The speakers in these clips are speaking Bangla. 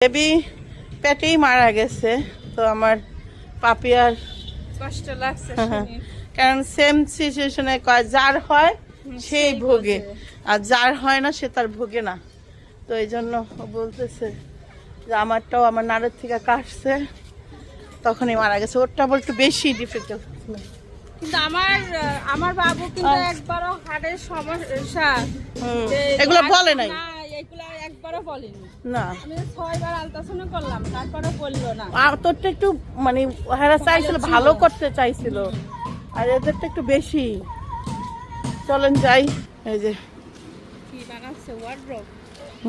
বেবি পেটেই মারা গেছে তো আমার পাপিয়ার কষ্ট লাগছে হ্যাঁ, কারণ সেম সিচুয়েশনে কয় যার হয় সেই ভোগে। আর যার হয় না সে তার ভোগে না। তো এই জন্য বলতেছে যে আমারটাও আমার নাড়ের থেকে কাটছে। তখনই মারা গেছে। ওরটা আবার একটু বেশি ডিফিকাল্ট কিন্তু আমার আমার বাবু কিন্তু একবারও হার্টের সমস্যা। এগুলো বলে নাই। একবারও বলেনি। না। আমি ছয়বার আলট্রাসাউন্ড করলাম তারপরে বলল না। আর তোরটা একটু মানে হেরা চাইছিল ভালো করতে চাইছিল। আর এদেরটা একটু বেশি। চলেন যাই এই যে। কি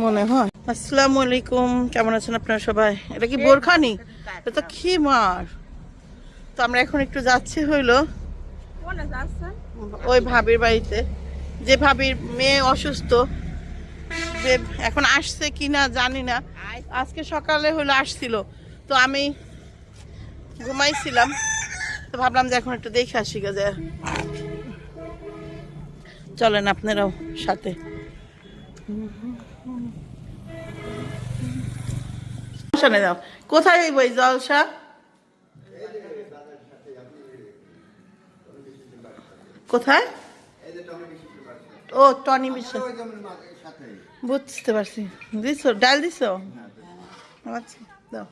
মনে হয়। আসসালামু আলাইকুম কেমন আছেন আপনারা সবাই? এটা কি বোরখানি? এটা তো খিমার তো আমরা এখন একটু যাচ্ছি হইল। ওই ভাবির বাড়িতে। যে ভাবির মেয়ে অসুস্থ যে এখন আসছে কি না জানি না। আজকে সকালে হলো আসছিল। তো আমি ঘুমাইছিলাম। তো ভাবলাম যে এখন একটু দেখে আসি গা যে চলেন আপনারাও সাথে। কোথায় এই বই জলসা? কোথায়? ও টনি বিশ্বাস বুঝতে পারছি। দিছো ডাল দিছো? আচ্ছা দাও।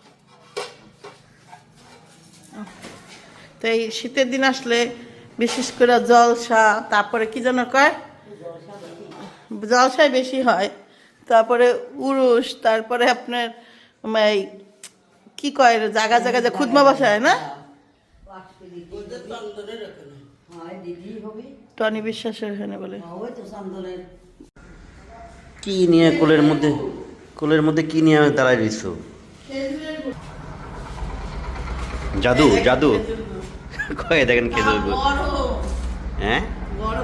তো এই শীতের দিন আসলে বিশেষ করে জলসা তারপরে কি যেন কয়? জলসায় বেশি হয়। তারপরে উরুষ তারপরে আপনার এই কি কয় জায়গা জায়গা যে খুদমা বসায় না? টনি বিশ্বাসের এখানে বলে। কি নিয়ে কোলের মধ্যে কোলের মধ্যে কি নিয়ে দাঁড়ায় রইছ? জাদু জাদু। কয়ে দেখেন খেজুর গুড়। হ্যাঁ?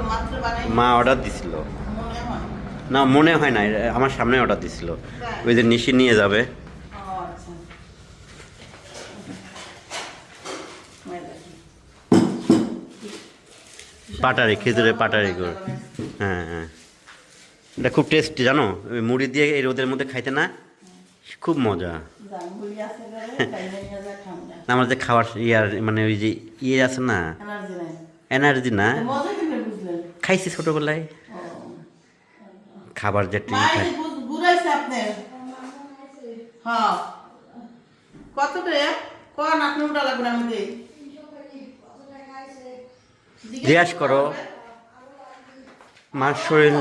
মাত্র বানাই। মা অর্ডার দিছিল। না মনে হয় না আমার সামনে অর্ডার দিছিল। ওই যে নিশি নিয়ে যাবে। আচ্ছা। পাটারি খেজুরের পাটারি গুড়। হ্যাঁ হ্যাঁ। এটা খুব টেস্টি জানো? মুড়ি দিয়ে এই রোদের মধ্যে খাইতে না খুব মজা। আমার যে খাওয়ার ইয়ার মানে ওই যে ইয়ে আছে না এনার্জি না? খাইছি ছোটবেলায়। খাবার যে আপনার? হ্যাঁ। জিজ্ঞাস করো। মার শরীর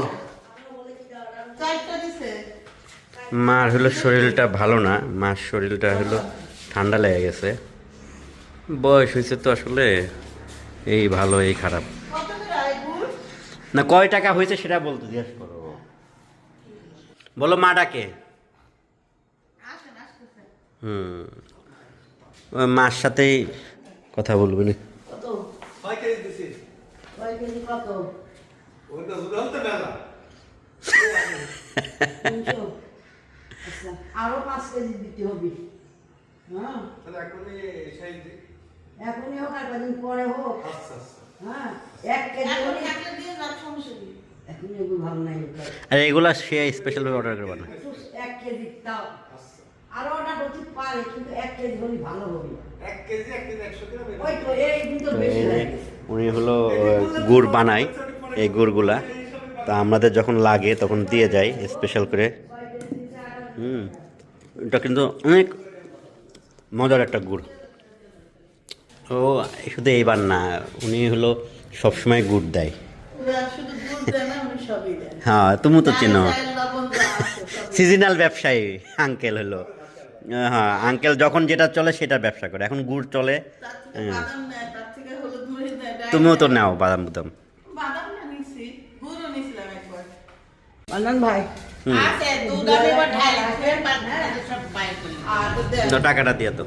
চারটা দিছে। মার হলো শরীরটা ভালো না মার শরীরটা হলো ঠান্ডা লেগে গেছে। বয়স হয়েছে তো আসলে এই ভালো এই খারাপ? না কয় টাকা হয়েছে সেটা বলতে জিজ্ঞাসা করো। বলো মা ডাকে। হুম। মার সাথেই কথা বলবেন কত? আরও পাঁচ কেজি দিতে হবে। হ্যাঁ? এখনই হোক আর কদিন পরে হোক। হ্যাঁ এক কেজি এখন এগুলো ভালো নাই আর এগুলা সে স্পেশালভাবে অর্ডার করবে না। এক কেজি তাও আরও অর্ডার হতে পারে কিন্তু এক কেজি হলে ভালো হবে। ওই তো এই কিন্তু বেশি হয়ে। উনি হলো গুড় বানায় এই গুড়গুলা। তা আমাদের যখন লাগে তখন দিয়ে যায় স্পেশাল করে। হুম এটা কিন্তু অনেক মজার একটা গুড়। ও শুধু এইবার না উনি হলো সবসময় গুড় দেয়। ওরা শুধু দুধ দেয় না, উনি সবই দেন। হ্যাঁ তুমি তো চেনো। সিজনাল ব্যবসায়ী আঙ্কেল হলো। হ্যাঁ আঙ্কেল যখন যেটা চলে সেটা ব্যবসা করে। এখন গুড় চলে তুমিও তো নাও বাদাম বুদাম বাদাম ভাই টাকাটা দিয়ে তো।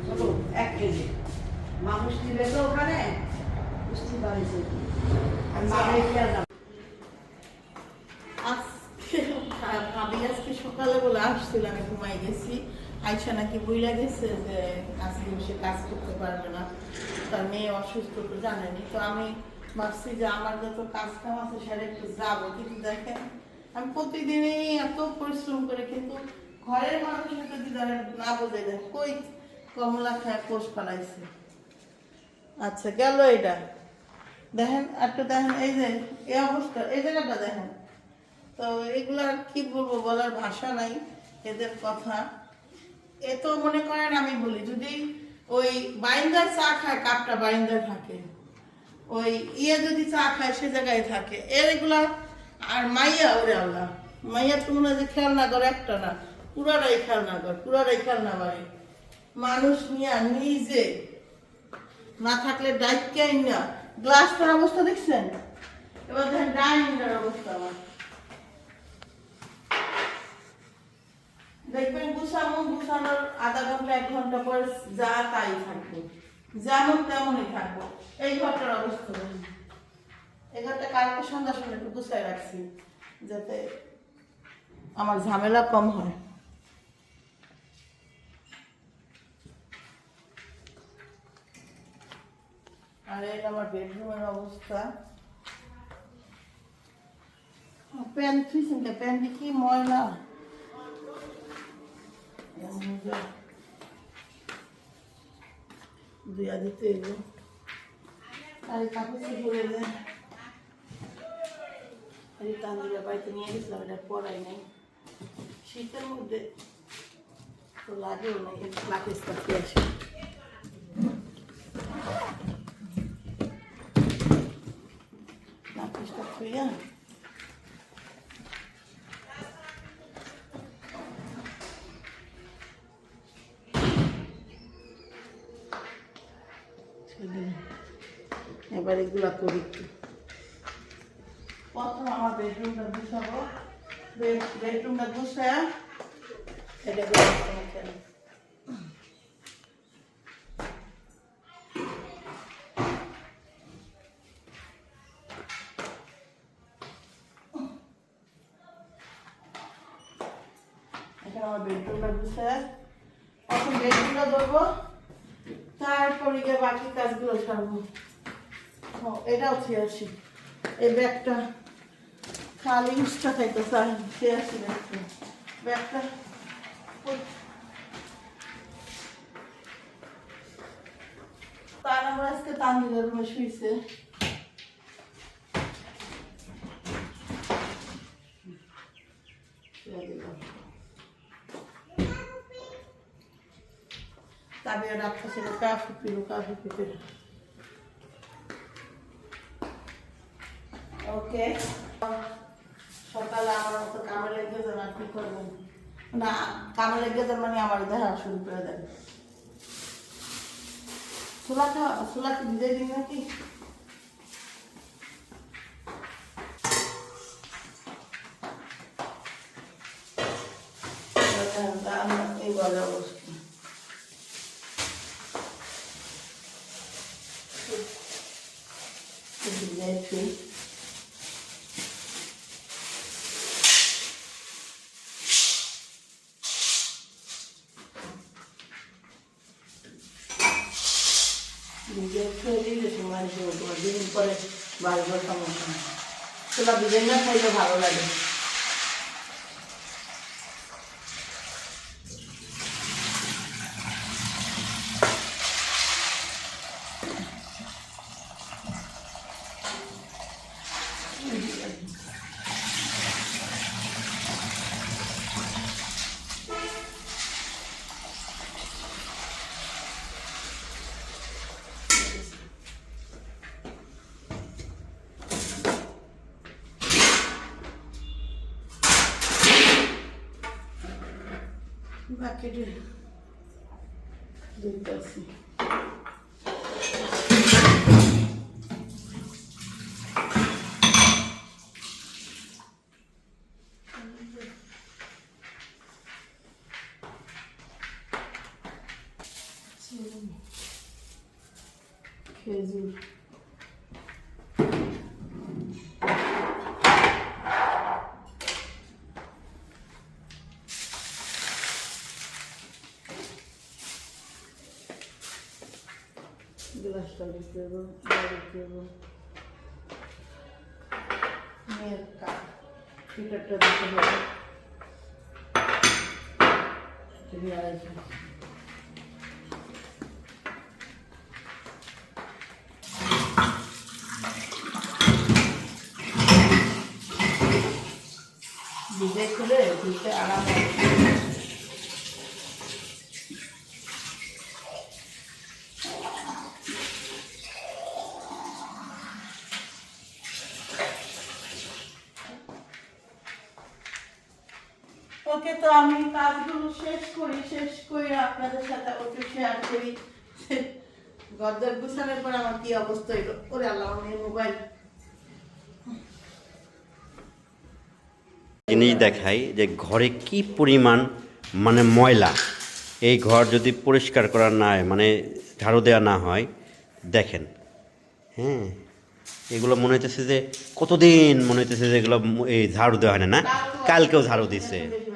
আজকে সকালে বলে আসছিল আমি ঘুমাই গেছি। আইসা নাকি বইলা গেছে যে আজকে বসে কাজ করতে পারবে না। তার মেয়ে অসুস্থ তো জানেনি। তো আমি ভাবছি যে আমার যত কাজ কাম আছে সেটা একটু যাব। কিন্তু দেখেন আমি প্রতিদিনই এত পরিশ্রম করে, কিন্তু ঘরের মানুষের যদি ধরেন না বোঝে দেন কই কমলা খায় কোষ ফেলাইছে? আচ্ছা গেল এটা দেখেন, একটু দেখেন, এই যে, এই অবস্থা, এই জায়গাটা দেখেন। তো এগুলো আর কি বলব, বলার ভাষা নাই, এদের কথা। এ তো মনে করেন আমি বলি, যদি ওই বাইন্দার চা খায়, কাপটা বাইন্দার থাকে। ওই ইয়ে যদি চা খায়, সে জায়গায় থাকে। এর এগুলা আর মাইয়া, ওরে আল্লাহ। মাইয়া তো মনে হয় যে খেলনা করে একটা না, পুরাটাই খেলনা করে পুরাটাই খেলনা বাড়ি। মানুষ নিয়ে নিজে না থাকলে ডাইকাই না গ্লাসটার অবস্থা দেখছেন? এবার দেখেন ডাইনিংটার অবস্থা আমার। দেখবেন গুছানো, গুছানোর আধা ঘণ্টা, এক ঘণ্টা পর যা তাই থাকবে। যেমন তেমনই থাকব। এই ঘরটার অবস্থা দেখুন কালকে সন্ধ্যার সময় একটু গুছাই রাখছি, যাতে আমার ঝামেলা কম হয়। আর এই আমার বেডরুমের অবস্থা। প্যান থুইছেন প্যান কি ময়লা? দুয়া দিতে এলো। আর কাপড় চুপড়ে আর এই বাড়িতে নিয়ে গেছিলাম, এটা পরাই নাই। শীতের মধ্যে তো লাগেও না লাকেশ পাখি আসে। ছেড়ে এবার এগুলা করি একটু। বেডরুমটা গুছাবো। বেডরুমটা গুছায় এটা আমার বেডরুমটা গুছায় এখন বেডরুমটা ধরবো, তারপরে বাকি কাজগুলো সারবো। এটাও খেয়ে এই ব্যাগটা খালি উষ্টা খাইতে চাই খেয়ে আসি ব্যাগটা। তার আমার আজকে তান্দিলের রুমে শুয়েছে na po sila kafe, pero kafe, pero. ওকে সকালে আমার মতো কামে লেগে যান আর কি করবেন না কামে লেগে যান মানে আমার দেখা শুরু করে দেন ছোলা খাওয়া ছোলা কি ভিজে দিন নাকি? এইবারে অবস্থা। ভিজাইছি ভিজে খেয়ে দিলে সময় তোমার দিন পরে বাড়ির সমস্যা নেই সেটা ভিজে না খাইলে ভালো লাগে। Vai querer deitar assim. গ্লাসটা দিতে জল দিতে দেবো মেয়ের কাপ ফিটারটা দিতে হবে ভিজে খুলে ভিজে আরাম হবে। তো আমি কাজগুলো শেষ করি শেষ করে আপনাদের সাথে একটু শেয়ার করি। গদ্দার গুছানোর পর আমার কি অবস্থা হইল? ওরে আল্লাহ আমার মোবাইল জিনিস দেখাই যে ঘরে কি পরিমাণ মানে ময়লা এই ঘর যদি পরিষ্কার করা না হয় মানে ঝাড়ু দেওয়া না হয় দেখেন হ্যাঁ এগুলো মনে হইতেছে যে কতদিন মনে হইতেছে যে এগুলো এই ঝাড়ু দেওয়া হয় না না? কালকেও ঝাড়ু দিছে।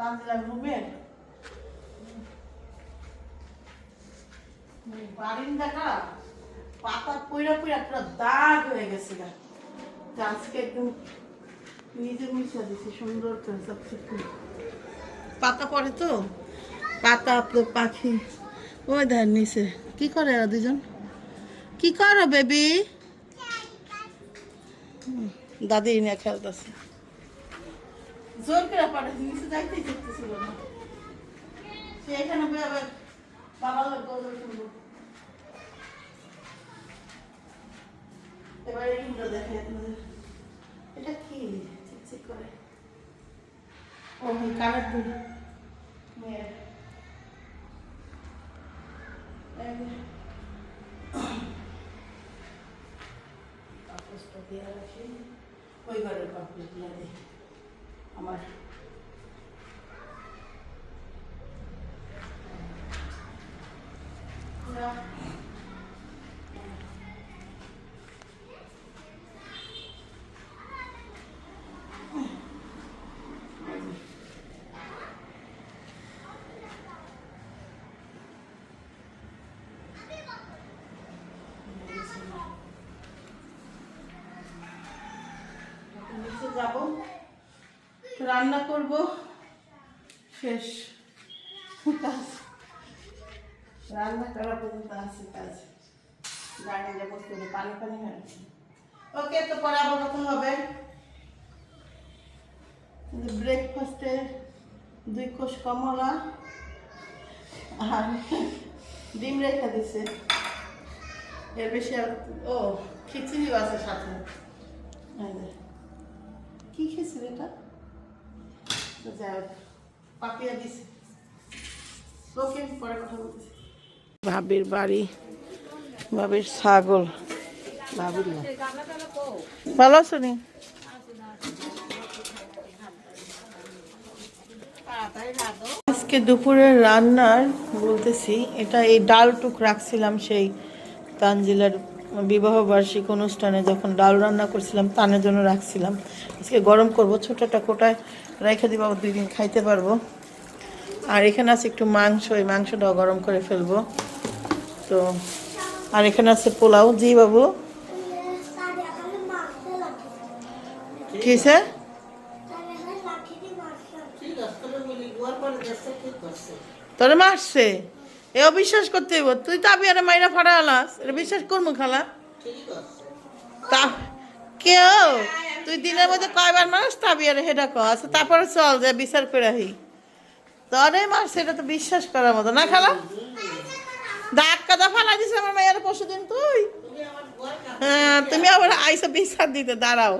তানজিলার রুমের? বারিন্দাটা পাতা পইরা পইরা পুরো দাগ হয়ে গেছে গা তো আজকে একদম নিজে মিশা দিছি সুন্দর সব করে। পাতা পড়ে তো? পাতা আপনার পাখি। ওই ধার নিচে। কি করে এরা দুজন? কি করো, বেবি? দাদি নিয়ে খেলতেছে। জোর করে পাঠাচ্ছি নিচে যাইতেই করতেছিল না সে এখানে বয়ে আবার বাবার লোক গল্প শুনব এবারে রুমটা দেখে আপনাদের এটা কি চিকচিক করে ও এই কানের দুল মেয়ের এই যে। কাগজটা দিয়ে রাখি ওই ঘরের কাপড়গুলো দিই আমার না এখন নিচে যাব রান্না করব। শেষ। কাজ রান্না করা পর্যন্ত আছে কাজ। গাড়ি যে বসতে হবে, পানি পানি ওকে তো পরে আবার কথা হবে। ব্রেকফাস্টে দুই কোষ কমলা আর ডিম রেখে দিছে। এর বেশি আর ও খিচুড়িও আছে সাথে। কি খিচুড়ি এটা? তো যাই হোক পাপিয়া দিছে। ভাবির বাড়ি ভাবির ছাগল। ভাবির ভালো আছো নি? আজকে দুপুরের রান্নার বলতেছি এটা এই ডাল টুক রাখছিলাম সেই তানজিলার বিবাহ বার্ষিক অনুষ্ঠানে যখন ডাল রান্না করছিলাম তানের জন্য রাখছিলাম। আজকে গরম করব ছোটটা কোটায় রেখে দিব দুই দিন খাইতে পারব। আর এখানে আছে একটু মাংস, এই মাংসটাও গরম করে ফেলব। তো, আর এখানে আছে পোলাও। জি বাবু। কিসে? তোরে মারছে? এ অবিশ্বাস করতে হইব। তুই তো আবি আরে মাইরা ফাড়া আলাস এটা বিশ্বাস করব খালা। তা, কেউ? তুই দিনের মধ্যে কয়বার মারস তাবি আরে হেডা ক আচ্ছা তারপরে চল যে বিচার করে আহি। তোরে মারছে সেটা তো বিশ্বাস করার মতো। না খালা? দাগ কাদা ফালা দিছে আমার মায়ের পরশু দিন তুই। হ্যাঁ তুমি আবার আইসো বিচার দিতে, দাঁড়াও।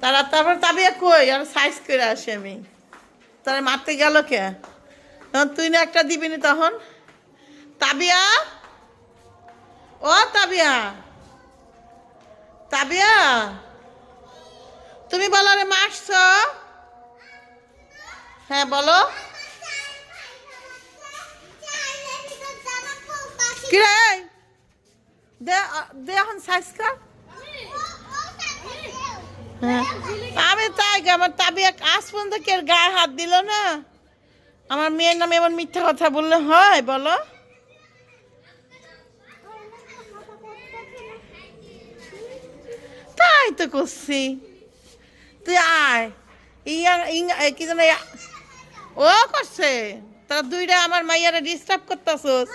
তারা তারপর তাবিয়া কই? আর সাইজ করে আসি আমি। তারা মারতে গেল কে? তুই না একটা দিবি নি তখন? তাবিয়া? ও তাবিয়া। তাবিয়া? তুমি বলো রে মারছ হ্যাঁ বলো। কিরে দে এখন সাইজ কর হ্যাঁ। আমি তাই আমার তাবি আজ পর্যন্ত কে গায়ে হাত দিল না? আমার মেয়ের নামে এমন মিথ্যা কথা বললে হয়, বলো। তাই তো করছি। তুই আয়। ইয়া ইং- কি জানো ইয়া- ও করছে। তার দুইটা আমার মাইয়ারে ডিস্টার্ব করতেছস।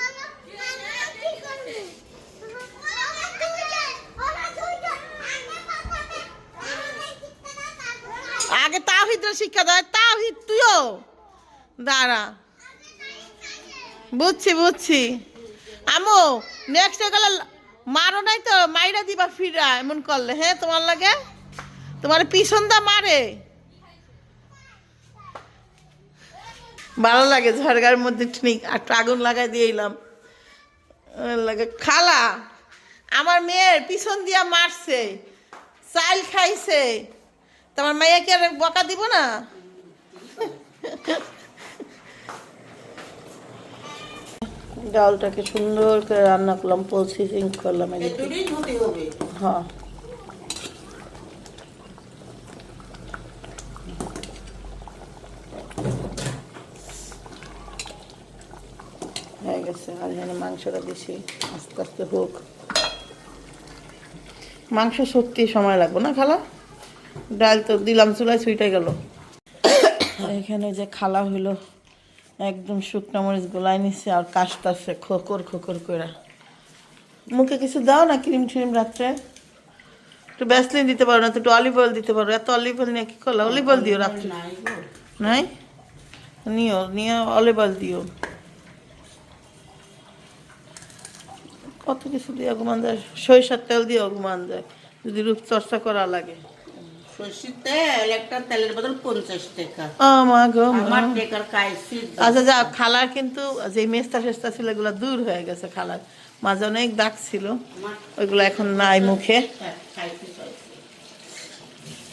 আগে তাওহিদের শিক্ষা দেয় তাওহিদ, তুইও? দাঁড়া। বুঝছি বুঝছি। আমো নেক্সট গেলে মারো নাই তো? মাইরা দিবা ফিরা, এমন করলে। হ্যাঁ তোমার লাগে? তোমার পিছন দা মারে। ভালো লাগে ঝরগার মধ্যে ঠিক একটু আগুন লাগাই দিয়ে এলাম। লাগে। খালা আমার মেয়ের পিছন দিয়া মারছে চাল খাইছে। তোমার মেয়েকে আর বকা দিব না? ডালটাকে সুন্দর করে রান্না করলাম প্রসেসিং করলাম এদিকে হ্যাঁ হয়ে গেছে আর এখানে মাংসটা দিছি আস্তে আস্তে হোক। মাংস সত্যি সময় লাগবে না খালা? ডাল তো দিলাম চুলায় ছুইটে গেল। এখানে যে খালা হইল একদম শুকনো মরিচ গোলাই নিচ্ছে আর কাশতাছে খোকর খোকর করে মুখে কিছু দাও না ক্রিম ট্রিম রাত্রে? একটু ব্যাসলিন দিতে পারো না তো একটু অলিভ অয়েল দিতে পারো। এত অলিভ অয়েল নিয়ে কি করল? অলিভ অয়েল দিও রাত্রে। নাই। নিও নিয়ে অলিভ অয়েল দিও। কত কিছু দিয়ে ঘুমান যায়? সরিষার তেল দিয়ে ঘুমান যায় যদি রূপচর্চা করা লাগে। তেল একটা তেলের বদল পঞ্চাশ টাকা। আচ্ছা যা খালার কিন্তু যে মেস্তা টেস্তা ছিল এগুলো দূর হয়ে গেছে খালার। মাঝে অনেক দাগ ছিল ওইগুলো এখন নাই মুখে। খাইছি